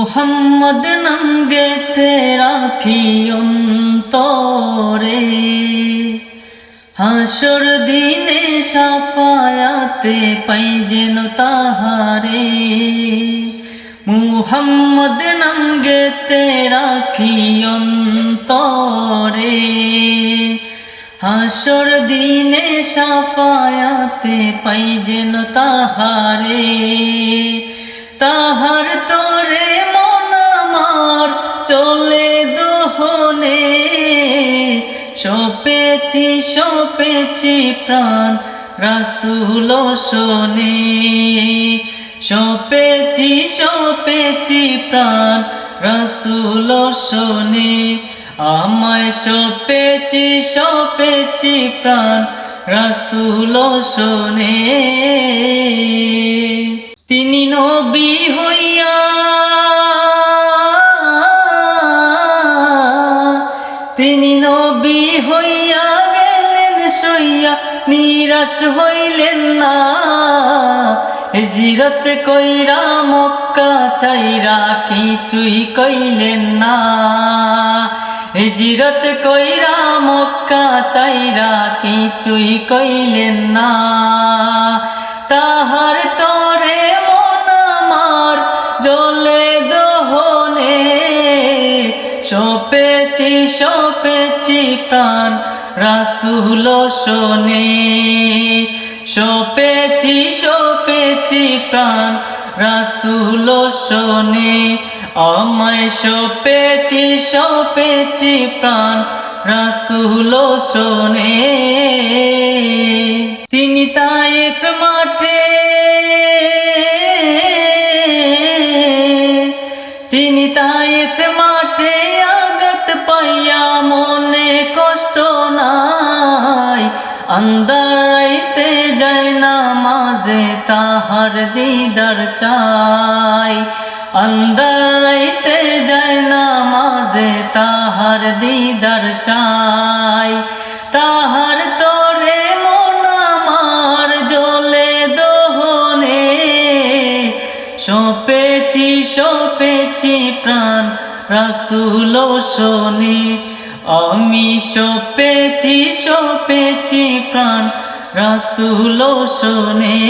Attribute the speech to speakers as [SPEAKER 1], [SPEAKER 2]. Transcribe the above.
[SPEAKER 1] মুহাম্মদ নাম গেতে রাখি অন্তরে? হাসর দিনে সাফায়াতে পাই যেন তাহারে। মুহাম্মদ নাম গেতে রাখি অন্তরে? হাসর দিনে সাফায়াতে পাই যেন তাহারে। তাহার তরে সপেছি সপেছি প্রাণ। রাসুল শোনে। সপেছি সপেছি প্রাণ। রাসুল শোনে। আমায় সপেছি সপেছি প্রাণ। রাসুল শোনে। গেলেন সইয়া নিরাশ হইলেন না। হিজিরত কইরা মক্কা চাইরা কিছুই কইলেন না। হিজিরত কইরা মক্কা চাইরা কিছুই কইলেন না। তাহার তরে মন আমার জলে দহনে, সপেছি সপেছি প্রাণ রাসুল শোনে সোপেছি সোপেছি প্রাণ। রাসুল শোনে আমায় সোপেছি সোপেছি প্রাণ। রাসুল শোনে। আন্দারাইতে যায় না মাঝে তাহার দিদার চাই। আন্দারাইতে যায় না মাঝে তাহার দিদার চাই। তাহার তরে মন আমার জলে দোহনে। সপেছি সপেছি প্রাণ রাসুল শোনে। আমি সপেছি সপেছি প্রাণ রাসুলো শোনে।